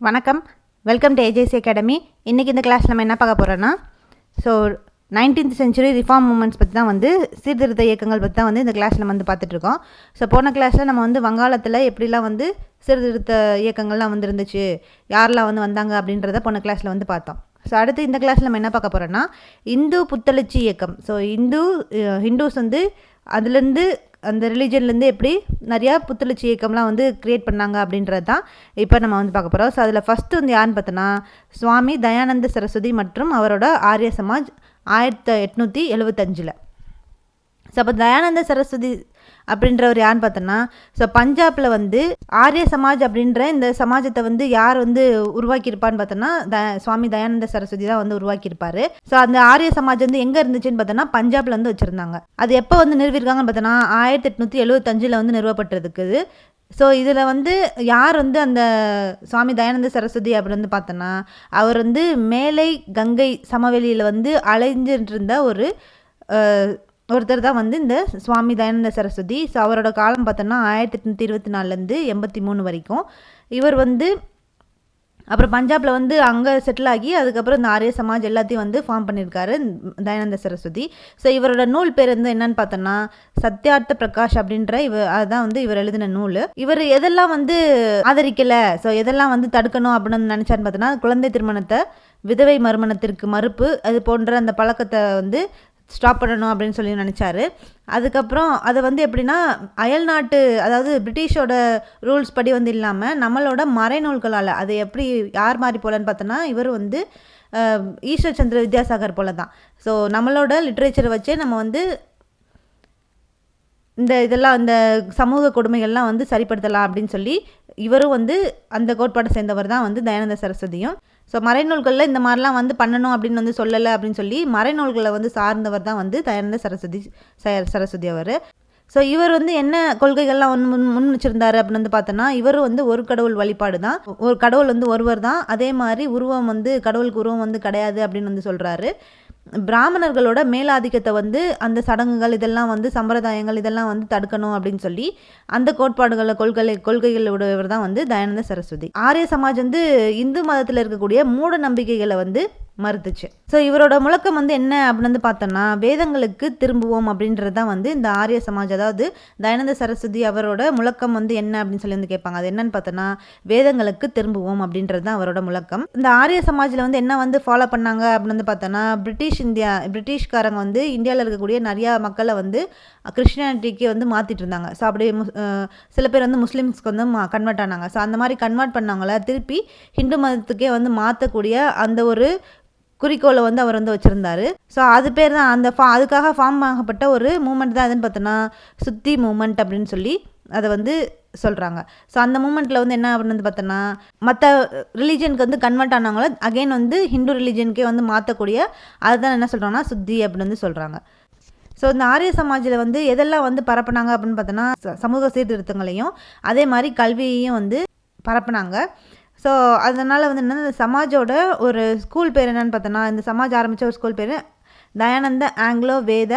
வணக்கம். Welcome to AJC academy இன்றைக்கி இந்த கிளாஸ் நம்ம என்ன பார்க்க போகிறோன்னா so nineteenth century reform movements பற்றி தான் வந்து சீர்திருத்த இயக்கங்கள் பற்றி தான் வந்து இந்த கிளாஸில் நம்ம வந்து பார்த்துட்ருக்கோம் ஸோ போன கிளாஸில் நம்ம வந்து வங்காளத்தில் எப்படிலாம் வந்து சீர்திருத்த இயக்கங்கள்லாம் வந்து இருந்துச்சு யாரெல்லாம் வந்து வந்தாங்க அப்படின்றத போன கிளாஸில் வந்து பார்த்தோம். ஸோ அடுத்து இந்த கிளாஸில் நம்ம என்ன பார்க்க போகிறோன்னா இந்து புத்தெழுச்சி இயக்கம். ஸோ இந்து ஹிந்துஸ் வந்து அதுலேருந்து அந்த ரிலீஜன்லேருந்து எப்படி நிறையா புத்துணர்ச்சி இயக்கம்லாம் வந்து க்ரியேட் பண்ணாங்க அப்படின்றது தான் இப்போ நம்ம வந்து பார்க்க போகிறோம் ஸோ அதில் ஃபஸ்ட்டு வந்து யாருன்னு பார்த்தோன்னா சுவாமி தயானந்த சரஸ்வதி மற்றும் அவரோட ஆரிய சமாஜ் ஆயிரத்தி எட்நூற்றி எழுபத்தஞ்சில் ஸோ அப்போ தயானந்த சரஸ்வதி அப்படின்றவர் யாருன்னு பார்த்தோன்னா ஸோ பஞ்சாபில் வந்து ஆரிய சமாஜ் அப்படின்ற இந்த சமாஜத்தை வந்து யார் வந்து உருவாக்கியிருப்பான்னு பார்த்தோன்னா த சுவாமி தயானந்த சரஸ்வதி தான் வந்து உருவாக்கியிருப்பாரு. ஸோ அந்த ஆரிய சமாஜ் வந்து எங்கே இருந்துச்சுன்னு பார்த்தோன்னா பஞ்சாப்ல வந்து வச்சுருந்தாங்க. அது எப்போ வந்து நிறுவிருக்காங்கன்னு பார்த்தோன்னா ஆயிரத்தி எட்நூற்றி எழுபத்தஞ்சில் வந்து நிறுவப்பட்டிருக்குது. ஸோ இதில் வந்து யார் வந்து அந்த சுவாமி தயானந்த சரஸ்வதி அப்படின்னு வந்து பார்த்தோன்னா அவர் வந்து மேலை கங்கை சமவெளியில் வந்து அலைஞ்சிட்டு இருந்த ஒரு ஒருத்தர் தான் வந்து இந்த சுவாமி தயானந்த சரஸ்வதி. ஸோ அவரோட காலம் பார்த்தோன்னா ஆயிரத்தி எட்நூற்றி இருபத்தி நாலுலேருந்து எண்பத்தி மூணு வரைக்கும். இவர் வந்து அப்புறம் பஞ்சாபில் வந்து அங்கே செட்டில் ஆகி அதுக்கப்புறம் இந்த ஆரிய சமாஜ் எல்லாத்தையும் வந்து ஃபார்ம் பண்ணியிருக்காரு தயானந்த சரஸ்வதி. ஸோ இவரோட நூல் பேர் வந்து என்னன்னு பார்த்தோன்னா சத்யார்த்த பிரகாஷ் அப்படின்ற இவர் அதுதான் வந்து இவர் எழுதின நூல். இவர் எதெல்லாம் வந்து ஆதரிக்கலை? ஸோ எதெல்லாம் வந்து தடுக்கணும் அப்படின்னு நினச்சான்னு பார்த்தோன்னா குழந்தை திருமணத்தை விதவை மறுமணத்திற்கு மறுப்பு அது போன்ற அந்த பழக்கத்தை வந்து ஸ்டாப் பண்ணணும் அப்படின்னு சொல்லி நினச்சாரு. அதுக்கப்புறம் அதை வந்து எப்படின்னா அயல் நாட்டு அதாவது பிரிட்டிஷோட ரூல்ஸ் படி வந்து இல்லாமல் நம்மளோட மறைநூல்களால் அது எப்படி யார் மாதிரி போலன்னு பார்த்தோன்னா இவர் வந்து ஈஸ்வர் சந்திர வித்யாசாகர் போல தான் ஸோ நம்மளோட லிட்ரேச்சரை வச்சே நம்ம வந்து இந்த இதெல்லாம் இந்த சமூக கொடுமைகள்லாம் வந்து சரிப்படுத்தலாம் அப்படின்னு சொல்லி இவரும் வந்து அந்த கோட்பாட்டை சேர்ந்தவர் தான் வந்து தயானந்த சரஸ்வதியும். ஸோ மறைநூல்களில் இந்த மாதிரிலாம் வந்து பண்ணணும் அப்படின்னு வந்து சொல்லலை அப்படின்னு சொல்லி மறைநூல்களை வந்து சார்ந்தவர் தான் வந்து தயானந்த சரஸ்வதி சரஸ்வதி அவர். ஸோ இவர் வந்து என்ன கொள்கைகள்லாம் வந்து முன் முன் வச்சிருந்தாரு அப்படின்னு வந்து பார்த்தோன்னா இவர் வந்து ஒரு கடவுள் வழிபாடு தான். ஒரு கடவுள் வந்து ஒருவர் தான். அதே மாதிரி உருவம் வந்து கடவுளுக்கு உருவம் வந்து கிடையாது அப்படின்னு வந்து சொல்கிறாரு பிராமணர்களோட மேலாதிக்கத்தை வந்து அந்த சடங்குகள் இதெல்லாம் வந்து சம்பிரதாயங்கள் இதெல்லாம் வந்து தடுக்கணும் அப்படின்னு சொல்லி அந்த கோட்பாடுகளை கொள்கை கொள்கைகளுடையவர் தான் வந்து தயானந்த சரஸ்வதி. ஆரிய சமாஜ் வந்து இந்து மதத்தில் இருக்கக்கூடிய மூட நம்பிக்கைகளை வந்து மறுத்துச்சு. ஸோ இவரோட முழக்கம் வந்து என்ன அப்படின்னு வந்து பார்த்தோம்னா வேதங்களுக்கு திரும்புவோம் அப்படின்றது தான் வந்து இந்த ஆரிய சமாஜ் அதாவது தயானந்த சரஸ்வதி அவரோட முழக்கம் வந்து என்ன அப்படின்னு சொல்லி வந்து கேட்பாங்க. அது என்னன்னு பார்த்தோன்னா வேதங்களுக்கு திரும்புவோம் அப்படின்றது தான் அவரோட முழக்கம். இந்த ஆரிய சமாஜில் வந்து என்ன வந்து ஃபாலோ பண்ணாங்க அப்படின்னு வந்து பார்த்தோன்னா பிரிட்டிஷ் இந்தியா பிரிட்டிஷ்காரங்க வந்து இந்தியாவில் இருக்கக்கூடிய நிறையா மக்களை வந்து கிறிஸ்டியானிட்டிக்கு வந்து மாற்றிட்டு இருந்தாங்க. ஸோ அப்படியே சில பேர் வந்து முஸ்லீம்ஸ்க்கு வந்து கன்வெர்ட் ஆனாங்க. ஸோ அந்த மாதிரி கன்வெர்ட் பண்ணவங்கள திருப்பி ஹிந்து மதத்துக்கே வந்து மாற்றக்கூடிய அந்த ஒரு குறிக்கோளை வந்து அவர் வந்து வச்சுருந்தாரு. ஸோ அது பேர் தான் அந்த ஃபா அதுக்காக ஃபார்ம் ஆகப்பட்ட ஒரு மூமெண்ட் தான் எதுன்னு பார்த்தோன்னா சுத்தி மூமெண்ட் அப்படின்னு சொல்லி அதை வந்து சொல்கிறாங்க ஸோ அந்த மூமெண்ட்டில் வந்து என்ன அப்படின்னு வந்து பார்த்தோன்னா மற்ற ரிலீஜனுக்கு வந்து கன்வெர்ட் ஆனவங்கள அகெயின் வந்து ஹிந்து ரிலீஜனுக்கே வந்து மாற்றக்கூடிய அதுதான் என்ன சொல்கிறாங்கன்னா சுத்தி அப்படின்னு வந்து சொல்கிறாங்க ஸோ இந்த ஆரிய சமாஜில் வந்து எதெல்லாம் வந்து பரப்புனாங்க அப்படின்னு பார்த்தோன்னா சமூக சீர்திருத்தங்களையும் அதே மாதிரி கல்வியையும் வந்து பரப்புனாங்க. ஸோ அதனால் வந்து என்ன சமாஜோட ஒரு ஸ்கூல் பேர் என்னென்னு பார்த்தோன்னா இந்த சமாஜ் ஆரம்பித்த ஒரு ஸ்கூல் பேர் தயானந்த ஆங்கிலோ வேத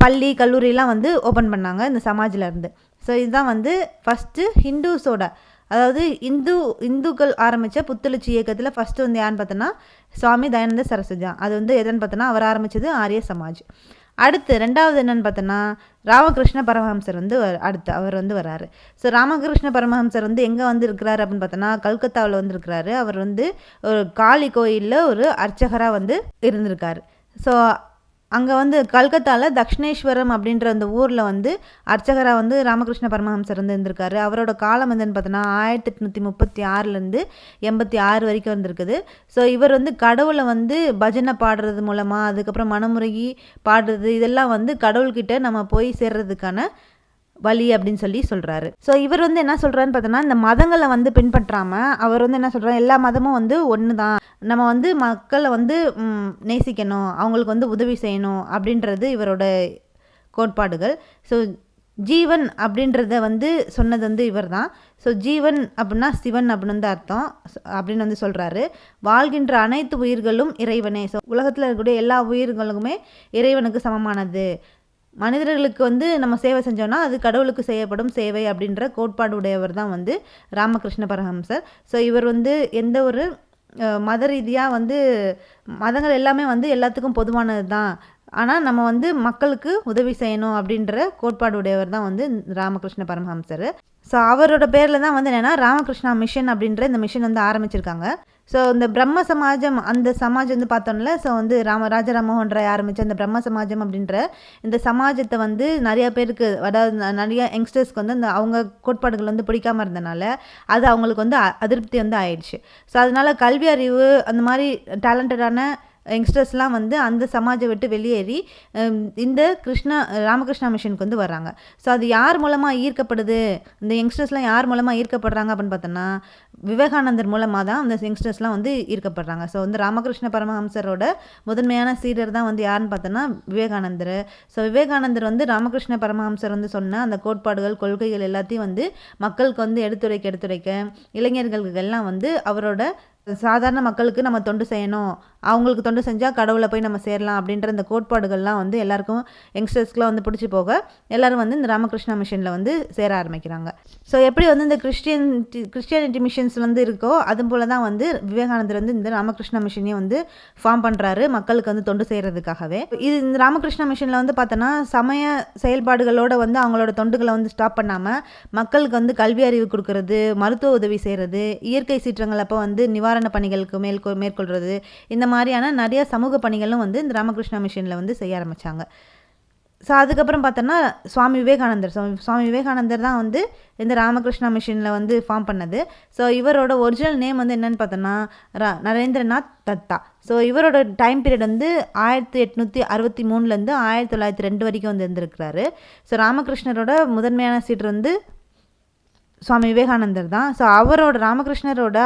பள்ளி கல்லூரிலாம் வந்து ஓப்பன் பண்ணாங்க இந்த சமாஜிலேருந்து ஸோ இதுதான் வந்து ஃபஸ்ட்டு ஹிந்துஸோட அதாவது இந்து இந்துக்கள் ஆரம்பித்த புத்துணர்ச்சி இயக்கத்தில் ஃபஸ்ட்டு வந்து யாருன்னு பார்த்தோன்னா சுவாமி தயானந்த சரஸ்வதி அது வந்து எதுன்னு பார்த்தோன்னா அவர் ஆரம்பித்தது ஆரிய சமாஜ். அடுத்து ரெண்டாவது என்னென்னு பார்த்தோன்னா ராமகிருஷ்ண பரமஹம்சர் வந்து அடுத்து அவர் வந்து வராரு ஸோ ராமகிருஷ்ண பரமஹம்சர் வந்து எங்கே வந்து இருக்கிறாரு அப்படின்னு பார்த்தோன்னா கல்கத்தாவில் வந்து இருக்கிறாரு அவர் வந்து ஒரு காளி கோயிலில் ஒரு அர்ச்சகராக வந்து இருந்திருக்காரு. ஸோ அங்கே வந்து கல்கத்தாவில் தக்ஷணேஸ்வரம் அப்படின்ற அந்த ஊரில் வந்து அர்ச்சகராக வந்து ராமகிருஷ்ண பரமஹம்சர் வந்து இருந்திருக்காரு. அவரோட காலம் வந்துன்னு பார்த்தோன்னா ஆயிரத்தி எட்நூற்றி முப்பத்தி ஆறுலேருந்து எண்பத்தி ஆறு வரைக்கும் வந்திருக்குது ஸோ இவர் வந்து கடவுளை வந்து பஜனை பாடுறது மூலமாக அதுக்கப்புறம் மனமுருகி பாடுறது இதெல்லாம் வந்து கடவுள்கிட்ட நம்ம போய் சேர்றதுக்கான வழி அப்படின்னு சொல்லி சொல்கிறாரு ஸோ இவர் வந்து என்ன சொல்கிறாருன்னு பார்த்தோன்னா இந்த மதங்களை வந்து பின்பற்றாமல் அவர் வந்து என்ன சொல்கிறார் எல்லா மதமும் வந்து ஒன்று தான் நம்ம வந்து மக்களை வந்து நேசிக்கணும் அவங்களுக்கு வந்து உதவி செய்யணும் அப்படின்றது இவரோட கோட்பாடுகள். ஸோ ஜீவன் அப்படின்றத வந்து சொன்னது வந்து இவர் தான் ஸோ ஜீவன் அப்படின்னா சிவன் அப்படின்னு வந்து அர்த்தம். அப்படின்னு வந்து சொல்கிறாரு வாழ்கின்ற அனைத்து உயிர்களும் இறைவனே. ஸோ உலகத்தில் இருக்கக்கூடிய எல்லா உயிர்களுக்குமே இறைவனுக்கு சமமானது. மனிதர்களுக்கு வந்து நம்ம சேவை செஞ்சோம்னா அது கடவுளுக்கு செய்யப்படும் சேவை அப்படின்ற கோட்பாடு உடையவர் தான் வந்து ராமகிருஷ்ண பரமஹம்சர். ஸோ இவர் வந்து எந்த ஒரு மத ரீதியாக வந்து மதங்கள் எல்லாமே வந்து எல்லாத்துக்கும் பொதுவானது தான். ஆனால் நம்ம வந்து மக்களுக்கு உதவி செய்யணும் அப்படின்ற கோட்பாடு உடையவர் தான் வந்து ராமகிருஷ்ண பரமஹம்சர். ஸோ அவரோட பேரில் தான் வந்து என்னென்னா ராமகிருஷ்ணா மிஷன் அப்படின்ற இந்த மிஷன் வந்து ஆரம்பிச்சிருக்காங்க. ஸோ இந்த பிரம்ம சமாஜம் அந்த சமாஜம் வந்து பார்த்தோம்ல ஸோ வந்து ராம ராஜா ராய் ஆரம்பித்த அந்த பிரம்ம சமாஜம் அப்படின்ற இந்த சமாஜத்தை வந்து நிறையா பேருக்கு அதாவது நிறையா யங்ஸ்டர்ஸ்க்கு வந்து அந்த அவங்க கோட்பாடுகள் வந்து பிடிக்காம இருந்தனால அது அவங்களுக்கு வந்து அதிருப்தி வந்து ஆயிடுச்சு. ஸோ அதனால் கல்வி அறிவு அந்த மாதிரி டேலண்டடான யங்ஸ்டர்ஸ்லாம் வந்து அந்த சமாஜை விட்டு வெளியேறி இந்த கிருஷ்ணா ராமகிருஷ்ணா மிஷனுக்கு வந்து வர்றாங்க. ஸோ அது யார் மூலமாக ஈர்க்கப்படுது? இந்த யங்ஸ்டர்ஸ்லாம் யார் மூலமாக ஈர்க்கப்படுறாங்க அப்படின்னு பார்த்தோன்னா விவேகானந்தர் மூலமாக தான் அந்த யங்ஸ்டர்ஸ்லாம் வந்து ஈர்க்கப்படுறாங்க. ஸோ வந்து ராமகிருஷ்ண பரமஹம்சரோட முதன்மையான சீடர் தான் வந்து யாருன்னு பார்த்தோன்னா விவேகானந்தர். ஸோ விவேகானந்தர் வந்து ராமகிருஷ்ண பரமஹம்சர் வந்து சொன்ன அந்த கோட்பாடுகள் கொள்கைகள் எல்லாத்தையும் வந்து மக்களுக்கு வந்து எடுத்துரைக்க எடுத்துரைக்க இளைஞர்களுக்கெல்லாம் வந்து அவரோட சாதாரண மக்களுக்கு நம்ம தொண்டு செய்யணும் அவங்களுக்கு தொண்டு செஞ்சால் கடவுளை போய் நம்ம சேரலாம் அப்படின்ற இந்த கோட்பாடுகள்லாம் வந்து எல்லாருக்கும் யங்ஸ்டர்ஸ்க்குலாம் வந்து பிடிச்சி போக எல்லாரும் வந்து இந்த ராமகிருஷ்ணா மிஷனில் வந்து சேர ஆரம்பிக்கிறாங்க. ஸோ எப்படி வந்து இந்த கிறிஸ்டியன் கிறிஸ்டியானிட்டி மிஷன்ஸ் வந்து இருக்கோ அது போல தான் வந்து விவேகானந்தர் வந்து இந்த ராமகிருஷ்ணா மிஷனையும் வந்து ஃபார்ம் பண்ணுறாரு மக்களுக்கு வந்து தொண்டு செய்கிறதுக்காகவே இது இந்த ராமகிருஷ்ணா மிஷனில் வந்து பார்த்தோன்னா சமய செயல்பாடுகளோடு வந்து அவங்களோட தொண்டுகளை வந்து ஸ்டாப் பண்ணாமல் மக்களுக்கு வந்து கல்வி அறிவு கொடுக்கறது மருத்துவ உதவி செய்கிறது இயற்கை சீற்றங்கள் அப்போ வந்து நிவாரண பணிகளுக்கு மேற்கொ மேற்கொள்கிறது இந்த மாதிரியான நிறைய சமூக பணிகளும் வந்து இந்த ராமகிருஷ்ணா மிஷனில் வந்து செய்ய ஆரம்பித்தாங்க ஸோ அதுக்கப்புறம் பார்த்தோன்னா சுவாமி விவேகானந்தர். சுவாமி விவேகானந்தர் தான் வந்து இந்த ராமகிருஷ்ணா மிஷனில் வந்து ஃபார்ம் பண்ணது. ஸோ இவரோட ஒரிஜினல் நேம் வந்து என்னென்னு பார்த்தோன்னா ரா நரேந்திரநாத் தத்தா. ஸோ இவரோட டைம் பீரியட் வந்து ஆயிரத்தி எட்நூற்றி அறுபத்தி மூணுலேருந்து ஆயிரத்தி தொள்ளாயிரத்தி ரெண்டு வரைக்கும் வந்து இருந்திருக்கிறாரு. ஸோ ராமகிருஷ்ணரோட முதன்மையான சீட் வந்து சுவாமி விவேகானந்தர் தான். ஸோ அவரோட ராமகிருஷ்ணரோட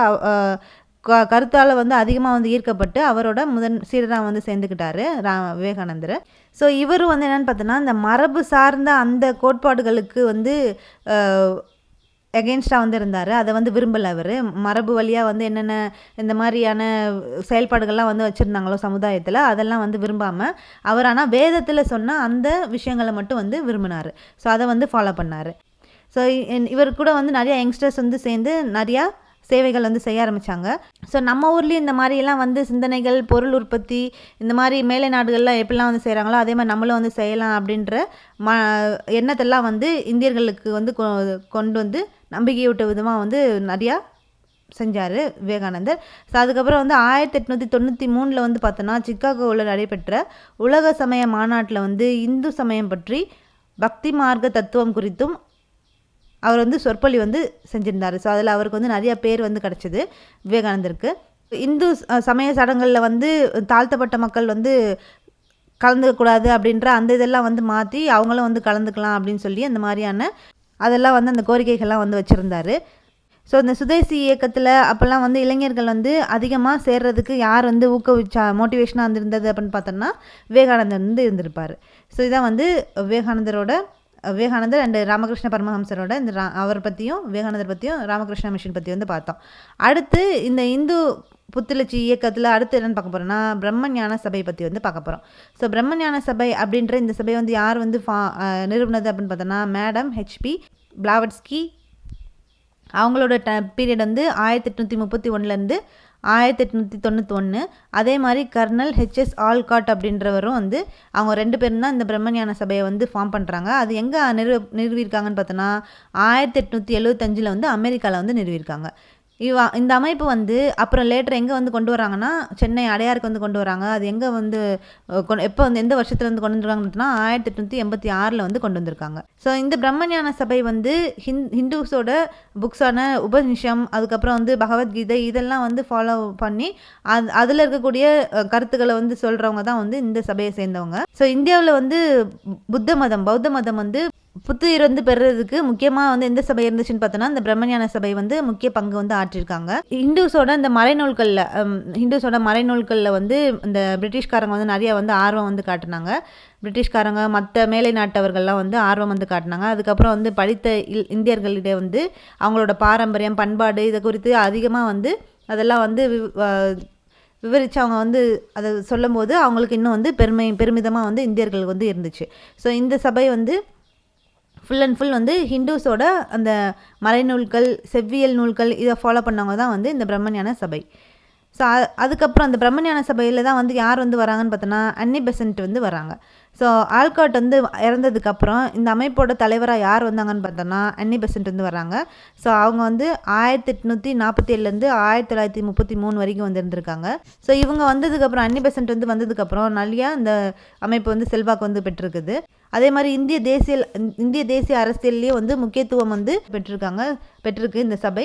க கருத்தால் வந்து அதிகமாக வந்து ஈர்க்கப்பட்டு அவரோட முதன் சீடராக வந்து சேர்ந்துக்கிட்டாரு ரா விவேகானந்தர். ஸோ இவரும் வந்து என்னென்னு பார்த்தோன்னா இந்த மரபு சார்ந்த அந்த கோட்பாடுகளுக்கு வந்து எகெயின்ஸ்டாக வந்து இருந்தார். அதை வந்து விரும்பலை அவர். மரபு வழியாக வந்து என்னென்ன இந்த மாதிரியான செயல்பாடுகள்லாம் வந்து வச்சுருந்தாங்களோ சமுதாயத்தில் அதெல்லாம் வந்து விரும்பாமல் அவர் ஆனால் வேதத்தில் சொன்ன அந்த விஷயங்களை மட்டும் வந்து விரும்பினார். ஸோ அதை வந்து ஃபாலோ பண்ணார். ஸோ இவர் கூட வந்து நிறையா யங்ஸ்டர்ஸ் வந்து சேர்ந்து நிறையா சேவைகள் வந்து செய்ய ஆரம்பித்தாங்க ஸோ நம்ம ஊர்லேயும் இந்த மாதிரிலாம் வந்து சிந்தனைகள் பொருள் உற்பத்தி இந்த மாதிரி மேலை நாடுகள்லாம் எப்படிலாம் வந்து செய்கிறாங்களோ அதே மாதிரி நம்மளும் வந்து செய்யலாம் அப்படின்ற ம எண்ணத்தெல்லாம் வந்து இந்தியர்களுக்கு வந்து கொ- கொண்டு வந்து நம்பிக்கையூட்ட விதமாக வந்து நிறையா செஞ்சார் விவேகானந்தர். ஸோ அதுக்கப்புறம் வந்து ஆயிரத்தி எட்நூற்றி தொண்ணூற்றி மூணில் வந்து பார்த்தோன்னா சிக்காகோவில் நடைபெற்ற உலக சமய மாநாட்டில் வந்து இந்து சமயம் பற்றி பக்தி மார்க்க தத்துவம் குறித்தும் அவர் வந்து சொற்பொழி வந்து செஞ்சிருந்தார். ஸோ அதில் அவருக்கு வந்து நிறைய பேர் வந்து கிடச்சிது விவேகானந்தருக்கு. இந்து சமய சடங்குகளில் வந்து தாழ்த்தப்பட்ட மக்கள் வந்து கலந்துக்கக்கூடாது அப்படின்ற அந்த இதெல்லாம் வந்து மாற்றி அவங்களும் வந்து கலந்துக்கலாம் அப்படின்னு சொல்லி அந்த மாதிரியான அதெல்லாம் வந்து அந்த கோரிக்கைகள்லாம் வந்து வச்சுருந்தாரு. ஸோ இந்த சுதேசி இயக்கத்தில் அப்போல்லாம் வந்து இளைஞர்கள் வந்து அதிகமாக சேர்றதுக்கு யார் வந்து ஊக்குவிச்சா மோட்டிவேஷனாக இருந்திருந்தது அப்படின்னு பார்த்தோம்னா விவேகானந்தர் வந்து இருந்திருப்பார். ஸோ இதான் வந்து விவேகானந்தரோட விவேகானந்தர் அண்ட் ராமகிருஷ்ண பரமஹம்சரோட இந்த ரா அவர் பற்றியும் விவேகானந்தர் பற்றியும் ராமகிருஷ்ண மிஷன் பற்றி வந்து பார்த்தோம். அடுத்து இந்த இந்து புத்துணர்ச்சி இயக்கத்தில் அடுத்து என்னென்னு பார்க்க போகிறோம்னா பிரம்ம ஞான சபை பற்றி வந்து பார்க்க போகிறோம் ஸோ பிரம்ம ஞான சபை அப்படின்ற இந்த சபை வந்து யார் வந்து ஃபா நிறுவனது அப்படின்னு பார்த்தோன்னா மேடம் ஹெச்பி பிளாவட்ஸ்கி அவங்களோட ட பீரியட் வந்து ஆயிரத்தி எட்நூற்றி முப்பத்தி ஒன்றுலேருந்து ஆயிரத்தி எட்நூற்றி தொண்ணூற்றி ஒன்று அதே மாதிரி கர்னல் ஹெச்எஸ் ஆல்காட் அப்படின்றவரும் வந்து அவங்க ரெண்டு பேரும் தான் இந்த பிரம்மஞான சபையை வந்து ஃபார்ம் பண்ணுறாங்க அது எங்கே நிறுவ நிறுவியிருக்காங்கன்னு பார்த்தோன்னா ஆயிரத்தி எட்நூற்றி எழுவத்தஞ்சில் வந்து அமெரிக்காவில் வந்து நிறுவியிருக்காங்க. இவ இந்த அமைப்பு வந்து அப்புறம் லேட்டர் எங்கே வந்து கொண்டு வராங்கன்னா சென்னை அடையாருக்கு வந்து கொண்டு வராங்க அது எங்கே வந்து எப்போ வந்து எந்த வருஷத்துலேருந்து வந்து கொண்டு வந்திருக்காங்கன்னா ஆயிரத்தி எட்நூற்றி எண்பத்தி ஆறில் வந்து கொண்டு வந்திருக்காங்க. ஸோ இந்த பிரம்மஞான சபை வந்து ஹிந் ஹிந்துஸோட புக்ஸான உபநிஷம் அதுக்கப்புறம் வந்து பகவத்கீதை இதெல்லாம் வந்து ஃபாலோ பண்ணி அது அதில் இருக்கக்கூடிய கருத்துக்களை வந்து சொல்கிறவங்க தான் வந்து இந்த சபையை சேர்ந்தவங்க. ஸோ இந்தியாவில் வந்து புத்த மதம் பௌத்த மதம் வந்து புத்துயிர் வந்து பெறுறதுக்கு முக்கியமாக வந்து எந்த சபை இருந்துச்சுன்னு பார்த்தோன்னா இந்த பிரம்மஞான சபை வந்து முக்கிய பங்கு வந்து ஆற்றிருக்காங்க. ஹிந்துஸோட இந்த மறைநூல்களில் ஹிந்துஸோட மறைநூல்களில் வந்து இந்த பிரிட்டிஷ்காரங்க வந்து நிறைய வந்து ஆர்வம் வந்து காட்டினாங்க. பிரிட்டிஷ்காரங்க மற்ற மேலை நாட்டவர்கள்லாம் வந்து ஆர்வம் வந்து காட்டினாங்க. அதுக்கப்புறம் வந்து படித்த இல் இந்தியர்களிடையே வந்து அவங்களோட பாரம்பரியம் பண்பாடு இதை குறித்து அதிகமாக வந்து அதெல்லாம் வந்து விவரித்து அவங்க வந்து அதை சொல்லும்போது அவங்களுக்கு இன்னும் வந்து பெருமை பெருமிதமாக வந்து இந்தியர்களுக்கு வந்து இருந்துச்சு. ஸோ இந்த சபை வந்து ஃபுல் அண்ட் ஃபுல் வந்து ஹிந்துஸோட அந்த மறைநூல்கள் செவ்வியல் நூல்கள் இதை ஃபாலோ பண்ணவங்க தான் வந்து இந்த பிரம்மஞான சபை. ஸோ அதுக்கப்புறம் அந்த பிரம்மஞான சபையில் தான் வந்து யார் வந்து வராங்கன்னு பார்த்தோன்னா அன்னி பெசன்ட் வந்து வராங்க. ஸோ ஆல்காட் வந்து இறந்ததுக்கப்புறம் இந்த அமைப்போட தலைவராக யார் வந்தாங்கன்னு பார்த்தோன்னா அன்னி பெசன்ட் வந்து வராங்க ஸோ அவங்க வந்து ஆயிரத்தி எட்நூற்றி நாற்பத்தி ஏழுலேருந்து ஆயிரத்தி தொள்ளாயிரத்தி முப்பத்தி மூணு வரைக்கும் வந்து இருந்திருக்காங்க ஸோ இவங்க வந்ததுக்கப்புறம் அன்னி பெசன்ட் வந்து வந்ததுக்கப்புறம் நிறையா இந்த அமைப்பு வந்து செல்வாக்கு வந்து பெற்றிருக்குது. அதே மாதிரி இந்திய தேசிய இந்திய தேசிய அரசியல்லையே வந்து முக்கியத்துவம் வந்து பெற்றிருக்காங்க பெற்றிருக்கு இந்த சபை.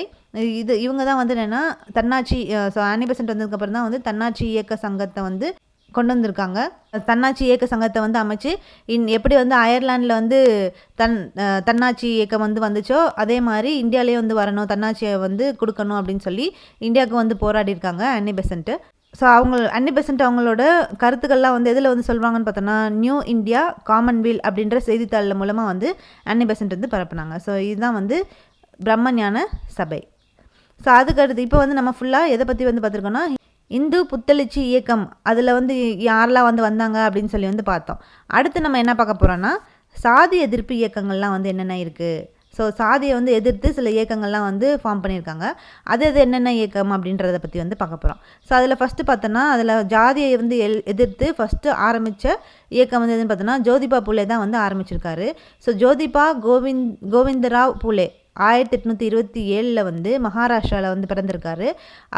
இது இவங்க தான் வந்து என்னென்னா தன்னாட்சி ஸோ அன்னி பெசன்ட் வந்ததுக்கப்புறம் தான் வந்து தன்னாட்சி இயக்க சங்கத்தை வந்து கொண்டு வந்திருக்காங்க தன்னாட்சி இயக்க சங்கத்தை வந்து அமைச்சு இன் எப்படி வந்து அயர்லாண்டில் வந்து தன் தன்னாட்சி இயக்கம் வந்து வந்துச்சோ அதே மாதிரி இந்தியாவிலே வந்து வரணும் தன்னாட்சியை வந்து கொடுக்கணும் அப்படின்னு சொல்லி இந்தியாவுக்கு வந்து போராடி இருக்காங்க அன்னி பெசன்ட்டு. ஸோ அவங்க அன்னி பெசன்ட் அவங்களோட கருத்துக்கள்லாம் வந்து எதில் வந்து சொல்கிறாங்கன்னு பார்த்தோன்னா நியூ இந்தியா காமன்வெல் அப்படின்ற செய்தித்தாளில் மூலமாக வந்து அன்னி பெசன்ட் வந்து பரப்புனாங்க. ஸோ இதுதான் வந்து பிரம்மஞான சபை. ஸோ அதுக்கு அடுத்து இப்போ வந்து நம்ம ஃபுல்லாக எதை பற்றி வந்து பார்த்துருக்கோன்னா இந்து புத்தளிச்சி இயக்கம் அதில் வந்து யாரெல்லாம் வந்து வந்தாங்க அப்படின்னு சொல்லி வந்து பார்த்தோம். அடுத்து நம்ம என்ன பார்க்க போகிறோன்னா சாதி எதிர்ப்பு இயக்கங்கள்லாம் வந்து என்னென்ன இருக்குது ஸோ சாதியை வந்து எதிர்த்து சில இயக்கங்கள்லாம் வந்து ஃபார்ம் பண்ணியிருக்காங்க. அது அது என்னென்ன இயக்கம் அப்படின்றத பற்றி வந்து பார்க்க போகிறோம் ஸோ அதில் ஃபஸ்ட்டு பார்த்தோன்னா அதில் ஜாதியை வந்து எல் எதிர்த்து ஃபஸ்ட்டு ஆரம்பித்த இயக்கம் வந்து எதுன்னு பார்த்தோன்னா ஜோதிபா பூலே தான் வந்து ஆரம்பிச்சிருக்காரு. ஸோ ஜோதிபா கோவிந்த் கோவிந்தராவ் பூலே. ஆயிரத்தி எட்நூற்றி இருபத்தி ஏழில் வந்து மகாராஷ்டிராவில் வந்து பிறந்திருக்காரு.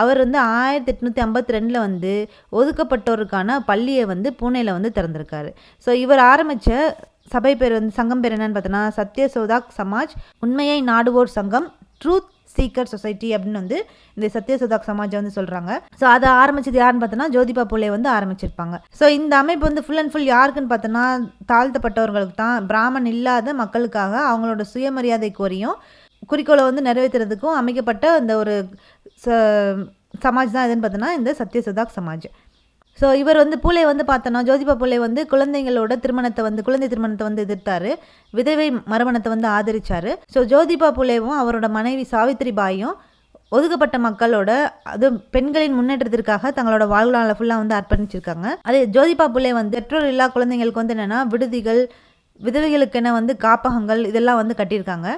அவர் வந்து ஆயிரத்தி எட்நூற்றி ஐம்பத்தி ரெண்டில் வந்து ஒதுக்கப்பட்டோருக்கான பள்ளியை வந்து பூனேயில் வந்து திறந்திருக்காரு. ஸோ இவர் ஆரம்பித்த சபை பேர் வந்து சங்கம் பேர் என்னன்னு பார்த்தோன்னா சத்ய சோதாக் சமாஜ் உண்மையை நாடுவோர் சங்கம் ட்ரூத் சீக்கர் சொசைட்டி அப்படின்னு வந்து இந்த சத்யசோதாக் சமாஜை வந்து சொல்கிறாங்க ஸோ அதை ஆரம்பிச்சது யாருன்னு பார்த்தோன்னா ஜோதிபா புலே வந்து ஆரம்பிச்சிருப்பாங்க. ஸோ இந்த அமைப்பு வந்து ஃபுல் அண்ட் ஃபுல் யாருக்குன்னு பார்த்தோன்னா தாழ்த்தப்பட்டவர்களுக்கு தான் பிராமன் இல்லாத மக்களுக்காக அவங்களோட சுயமரியாதை கோரியும் குறிக்கோளை வந்து நிறைவேற்றுறதுக்கும் அமைக்கப்பட்ட இந்த ஒரு ச சமாஜ் தான் எதுன்னு பார்த்தோன்னா இந்த சத்யசுதாக் சமாஜ். ஸோ இவர் வந்து பூலே வந்து பார்த்தோன்னா ஜோதிபா பூலே வந்து குழந்தைங்களோட திருமணத்தை வந்து குழந்தை திருமணத்தை வந்து எதிர்த்தாரு. விதவை மரமணத்தை வந்து ஆதரிச்சார். ஸோ ஜோதிபா பூலேவும் அவரோட மனைவி சாவித்ரி பாயும் ஒதுக்கப்பட்ட மக்களோட அது பெண்களின் முன்னேற்றத்திற்காக தங்களோட வாழ்நாளை ஃபுல்லாக வந்து அர்ப்பணிச்சிருக்காங்க. அதே ஜோதிபா புலே வந்து பெற்றோர் இல்லா குழந்தைங்களுக்கு வந்து என்னென்னா விடுதிகள் விதவைகளுக்கென வந்து காப்பகங்கள் இதெல்லாம் வந்து கட்டியிருக்காங்க.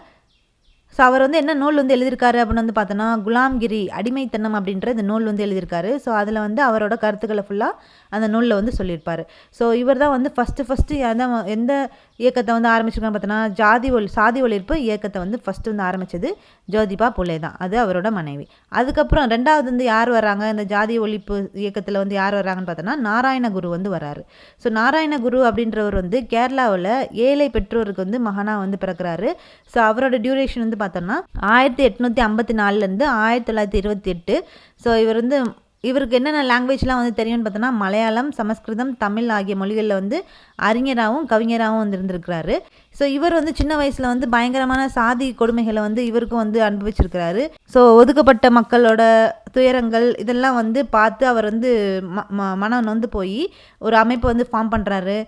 ஸோ அவர் வந்து என்ன நூல் வந்து எழுதியிருக்காரு அப்படின்னு வந்து பார்த்தோன்னா குலாம்கிரி அடிமைத்தனம் அப்படின்ற இந்த நூல் வந்து எழுதியிருக்காரு. ஸோ அதில் வந்து அவரோட கருத்துக்களை ஃபுல்லாக அந்த நூலில் வந்து சொல்லியிருப்பார். ஸோ இவர் தான் வந்து ஃபஸ்ட்டு ஃபஸ்ட்டு எந்த எந்த இயக்கத்தை வந்து ஆரம்பிச்சிருக்கான்னு பார்த்தோன்னா ஜாதி ஒளி சாதி ஒழிப்பு இயக்கத்தை வந்து ஃபஸ்ட்டு வந்து ஆரம்பித்தது ஜோதிபா புலே தான். அது அவரோட மனைவி. அதுக்கப்புறம் ரெண்டாவது வந்து யார் வராங்க இந்த ஜாதி ஒழிப்பு இயக்கத்தில் வந்து யார் வராங்கன்னு பார்த்தோன்னா நாராயணகுரு வந்து வராரு ஸோ நாராயணகுரு அப்படின்றவர் வந்து கேரளாவில் ஏழை பெற்றோருக்கு வந்து மகனாக வந்து பிறக்கிறாரு. ஸோ அவரோட டியூரேஷன் வந்து பார்த்தோம்னா ஆயிரத்தி எட்நூற்றி ஐம்பத்தி நாலுலேருந்து ஆயிரத்தி தொள்ளாயிரத்தி இருபத்தி எட்டு. ஸோ இவர் வந்து இவருக்கு என்னென்ன லாங்குவேஜ்லாம் வந்து தெரியும்னு பார்த்தோன்னா மலையாளம் சமஸ்கிருதம் தமிழ் ஆகிய மொழிகளில் வந்து அறிஞராகவும் கவிஞராகவும் வந்து இருந்திருக்கிறாரு. ஸோ இவர் வந்து சின்ன வயசில் வந்து பயங்கரமான சாதி கொடுமைகளை வந்து இவருக்கும் வந்து அனுபவிச்சிருக்கிறாரு. ஸோ ஒதுக்கப்பட்ட மக்களோட துயரங்கள் இதெல்லாம் வந்து பார்த்து அவர் வந்து ம மனம் நொந்து போய் ஒரு அமைப்பை வந்து ஃபார்ம் பண்ணுறாரு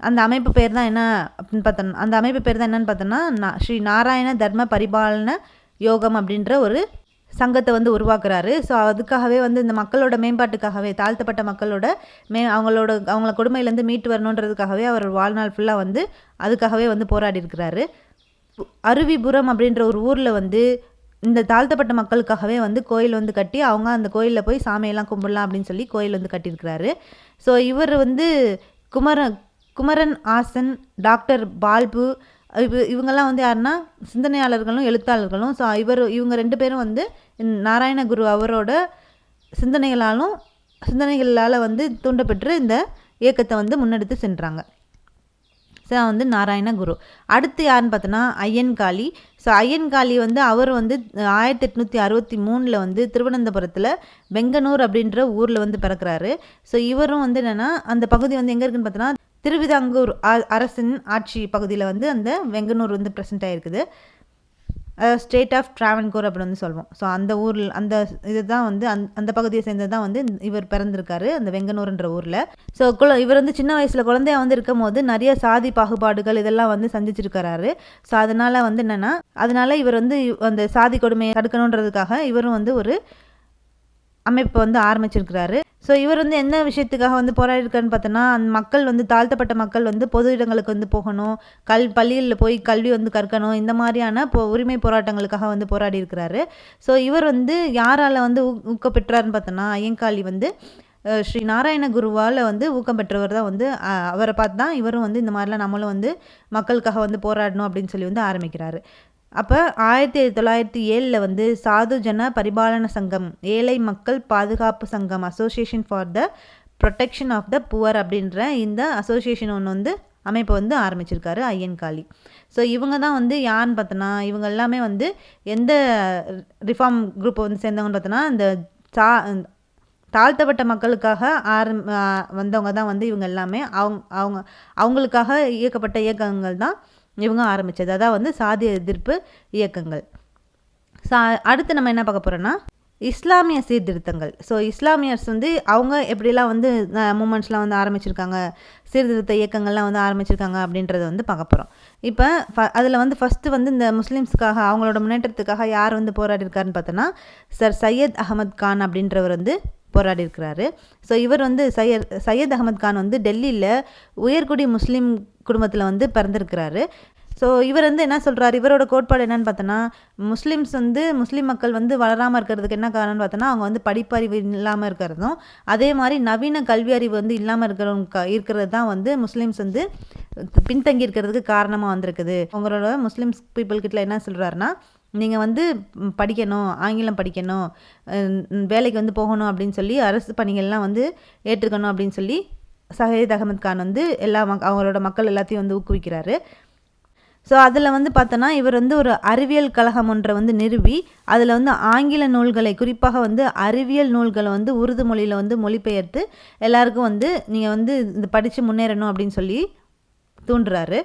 அந்த அமைப்பு பேர் தான் என்ன அப்படின்னு பார்த்தோன்னா அந்த அமைப்பு பேர் தான் என்னன்னு பார்த்தோன்னா ஸ்ரீ நாராயண தர்ம பரிபாலன யோகம் அப்படின்ற ஒரு சங்கத்தை வந்து உருவாக்குறாரு. ஸோ அதுக்காகவே வந்து இந்த மக்களோட மேம்பாட்டுக்காகவே தாழ்த்தப்பட்ட மக்களோட மே அவங்களோட அவங்கள கொடுமையிலேருந்து மீட்டு வரணுன்றதுக்காகவே அவர் வாழ்நாள் ஃபுல்லாக வந்து அதுக்காகவே வந்து போராடி இருக்கிறாரு. அருவிபுரம் அப்படின்ற ஒரு ஊரில் வந்து இந்த தாழ்த்தப்பட்ட மக்களுக்காகவே வந்து கோயில் வந்து கட்டி அவங்க அந்த கோயிலில் போய் சாமியெல்லாம் கும்பிடலாம் அப்படின்னு சொல்லி கோயில் வந்து கட்டியிருக்கிறாரு. ஸோ இவர் வந்து குமரன் குமரன் ஆசன் டாக்டர் பால்பு இவ இவங்கெல்லாம் வந்து யாருன்னா சிந்தனையாளர்களும் எழுத்தாளர்களும். ஸோ இவர் இவங்க ரெண்டு பேரும் வந்து நாராயணகுரு அவரோட சிந்தனைகளாலும் சிந்தனைகளால் வந்து தூண்டப்பெற்று இந்த இயக்கத்தை வந்து முன்னெடுத்து சென்றாங்க. ஸோ வந்து நாராயணகுரு அடுத்து யாருன்னு பார்த்தோன்னா ஐயன்காளி. ஸோ ஐயன்காளி வந்து அவர் வந்து ஆயிரத்தி எட்நூற்றி அறுபத்தி மூணில் வந்து திருவனந்தபுரத்தில் வெங்கனூர் அப்படின்ற ஊரில் வந்து பிறக்கிறாரு. ஸோ இவரும் வந்து என்னென்னா அந்த பகுதி வந்து எங்கே இருக்குன்னு பார்த்தோன்னா திருவிதாங்கூர் அரசின் ஆட்சி பகுதியில் வந்து அந்த வெங்கனூர் வந்து ப்ரெசென்ட் ஆகிருக்குது ஸ்டேட் ஆஃப் ட்ராவன்கூர் அப்படின்னு வந்து சொல்லுவோம் ஸோ அந்த ஊரில் அந்த இது தான் வந்து அந் அந்த பகுதியை சேர்ந்தது தான் வந்து இவர் பிறந்திருக்காரு அந்த வெங்கனூர்ன்ற ஊரில். ஸோ குல இவர் வந்து சின்ன வயசில் குழந்தையா வந்து இருக்கும் போது நிறைய சாதி பாகுபாடுகள் இதெல்லாம் வந்து சந்திச்சிருக்கிறாரு. ஸோ அதனால் வந்து என்னென்னா அதனால் இவர் வந்து அந்த சாதி கொடுமையை தடுக்கணுன்றதுக்காக இவரும் வந்து ஒரு அமைப்பை வந்து ஆரம்பிச்சிருக்கிறாரு. ஸோ இவர் வந்து என்ன விஷயத்துக்காக வந்து போராடிருக்காருன்னு பார்த்தோன்னா அந்த மக்கள் வந்து தாழ்த்தப்பட்ட மக்கள் வந்து பொது இடங்களுக்கு வந்து போகணும். கல் பள்ளிகளில் போய் கல்வி வந்து கற்கணும். இந்த மாதிரியான போ உரிமை போராட்டங்களுக்காக வந்து போராடி இருக்கிறாரு ஸோ இவர் வந்து யாரால் வந்து ஊ ஊக்கப்பெற்றாருன்னு பார்த்தோன்னா ஐயங்காளி வந்து ஸ்ரீ நாராயண குருவால் வந்து ஊக்கம் பெற்றவர் தான் வந்து அவரை பார்த்து தான் இவரும் வந்து இந்த மாதிரிலாம் நம்மளும் வந்து மக்களுக்காக வந்து போராடணும் அப்படின்னு சொல்லி வந்து ஆரம்பிக்கிறாரு. அப்போ ஆயிரத்தி தொள்ளாயிரத்தி ஏழில் வந்து சாது ஜன பரிபாலன சங்கம் ஏழை மக்கள் பாதுகாப்பு சங்கம் association for the protection of the poor அப்படின்ற இந்த அசோசியேஷன் ஒன்று வந்து அமைப்பை வந்து ஆரம்பிச்சிருக்காரு ஐயன்காளி ஸோ இவங்க தான் வந்து யாருன்னு பார்த்தோன்னா இவங்க எல்லாமே வந்து எந்த ரிஃபார்ம் குரூப்பை வந்து சேர்ந்தவங்கன்னு பார்த்தோன்னா இந்த சா தாழ்த்தப்பட்ட மக்களுக்காக ஆரம் வந்தவங்க தான் வந்து இவங்க எல்லாமே. அவங்க அவங்க அவங்களுக்காக இயக்கப்பட்ட இயக்கங்கள் தான் இவங்க ஆரம்பித்தது அதான் வந்து சாதி எதிர்ப்பு இயக்கங்கள். சா அடுத்து நம்ம என்ன பார்க்க போகிறோன்னா இஸ்லாமிய சீர்திருத்தங்கள். ஸோ இஸ்லாமியர்ஸ் வந்து அவங்க எப்படிலாம் வந்து மூமெண்ட்ஸ்லாம் வந்து ஆரம்பிச்சிருக்காங்க சீர்திருத்த இயக்கங்கள்லாம் வந்து ஆரம்பிச்சிருக்காங்க அப்படின்றத வந்து பார்க்க போகிறோம் இப்போ ஃப அதில் வந்து ஃபஸ்ட்டு வந்து இந்த முஸ்லீம்ஸ்க்காக அவங்களோட முன்னேற்றத்துக்காக யார் வந்து போராடி இருக்காருன்னு பார்த்தோன்னா சர் சையத் அகமது கான் அப்படின்றவர் வந்து போராடி இருக்கிறாரு ஸோ இவர் வந்து சையத் சையத் அகமது கான் வந்து டெல்லியில் உயர்குடி முஸ்லீம் குடும்பத்தில் வந்து பிறந்திருக்கிறாரு. ஸோ இவர் வந்து என்ன சொல்கிறார் இவரோட கோட்பாடு என்னன்னு பார்த்தோன்னா முஸ்லீம்ஸ் வந்து முஸ்லீம் மக்கள் வந்து வளராமல் இருக்கிறதுக்கு என்ன காரணம்னு பார்த்தோன்னா அவங்க வந்து படிப்பறிவு இல்லாமல் இருக்கிறதும் அதே மாதிரி நவீன கல்வி அறிவு வந்து இல்லாமல் இருக்கிறவங்க இருக்கிறது தான் வந்து முஸ்லீம்ஸ் வந்து பின்தங்கி இருக்கிறதுக்கு காரணமாக வந்திருக்குது. அவங்களோட முஸ்லீம்ஸ் பீப்புள்கிட்ட என்ன சொல்கிறாருன்னா நீங்கள் வந்து படிக்கணும் ஆங்கிலம் படிக்கணும் வேலைக்கு வந்து போகணும் அப்படின்னு சொல்லி அரசு பணிகள்லாம் வந்து ஏற்றுக்கணும் அப்படின்னு சொல்லி சஹீத் அகமது கான் வந்து எல்லா மக் அவங்களோட மக்கள் எல்லாத்தையும் வந்து ஊக்குவிக்கிறாரு. ஸோ அதில் வந்து பார்த்தோன்னா இவர் வந்து ஒரு அறிவியல் கழகம் ஒன்றை வந்து நிறுவி அதில் வந்து ஆங்கில நூல்களை குறிப்பாக வந்து அறிவியல் நூல்களை வந்து உருது மொழியில் வந்து மொழிபெயர்த்து எல்லாருக்கும் வந்து நீங்கள் வந்து இது படித்து முன்னேறணும் அப்படின்னு சொல்லி தூண்டுறாரு.